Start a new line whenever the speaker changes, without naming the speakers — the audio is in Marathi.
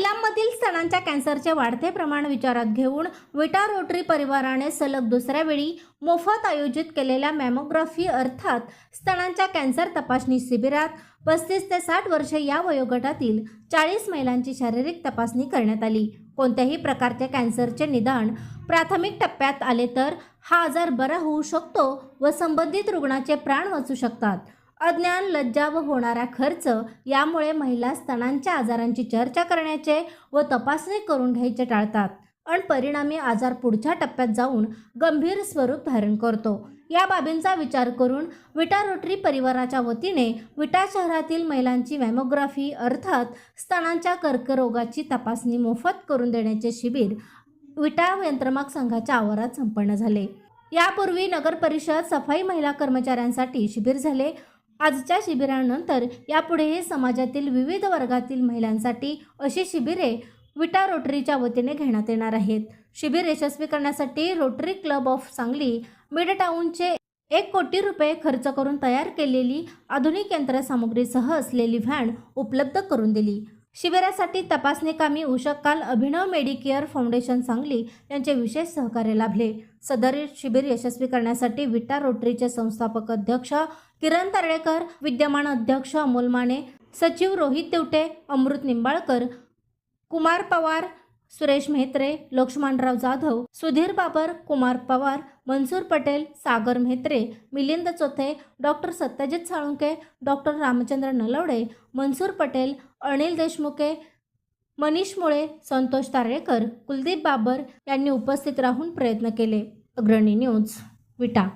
स्तनांच्या कॅन्सरचे वाढते प्रमाण विचारात घेऊन विटा रोटरी परिवाराने सलग दुसऱ्या वेळी मोफत आयोजित केलेल्या मॅमोग्राफी अर्थात स्तनांच्या कॅन्सर तपासणी शिबिरात पस्तीस ते साठ वर्षे या वयोगटातील चाळीस महिलांची शारीरिक तपासणी करण्यात आली. कोणत्याही प्रकारच्या कॅन्सरचे निदान प्राथमिक टप्प्यात आले तर हा आजार बरा होऊ शकतो व संबंधित रुग्णाचे प्राण वाचू शकतात. अज्ञान लज्जा व होणारा खर्च यामुळे महिला स्तनांच्या आजारांची चर्चा करण्याचे व तपासणी करून घ्यायचे टाळतात. आणि परिणामी आजार पुढच्या टप्प्यात जाऊन गंभीर स्वरूप धारण करतो. या बाबींचा विचार करून विटा रोटरी परिवाराच्या वतीने विटा शहरातील महिलांची मॅमोग्राफी अर्थात स्तनांच्या कर्करोगाची तपासणी मोफत करून देण्याचे शिबिर विटा यंत्रमाग संघाच्या आवारात संपन्न झाले. यापूर्वी नगर परिषद सफाई महिला कर्मचाऱ्यांसाठी शिबिर झाले. आजच्या शिबिरानंतर यापुढेही समाजातील विविध वर्गातील महिलांसाठी अशी शिबिरे विटा रोटरीच्या वतीने घेण्यात येणार आहेत. शिबिर यशस्वी करण्यासाठी Rotary Club of Sangli mid टाऊनचे एक कोटी रुपये खर्च करून तयार केलेली आधुनिक यंत्रसामुग्रीसह असलेली व्हॅन उपलब्ध करून दिली. शिबिरासाठी तपासणी कामी उषकाल अभिनव मेडिकेअर फाउंडेशन सांगली यांचे विशेष सहकार्य लाभले. सदर शिबिर यशस्वी करण्यासाठी विटा रोटरीचे संस्थापक अध्यक्ष किरण तर्डेकर विद्यमान अध्यक्ष अमोल माने सचिव रोहित तेवटे अमृत निंबाळकर कुमार पवार सुरेश म्हेत्रे लक्ष्मणराव जाधव सुधीर बाबर कुमार पवार मनसूर पटेल सागर म्हेत्रे मिलिंद चोथे डॉक्टर सत्यजित साळुंके डॉक्टर रामचंद्र नलवडे मनसूर पटेल अनिल देशमुखे मनीष मुळे संतोष तारेकर कुलदीप बाबर यांनी उपस्थित राहून प्रयत्न केले. अग्रणी न्यूज विटा.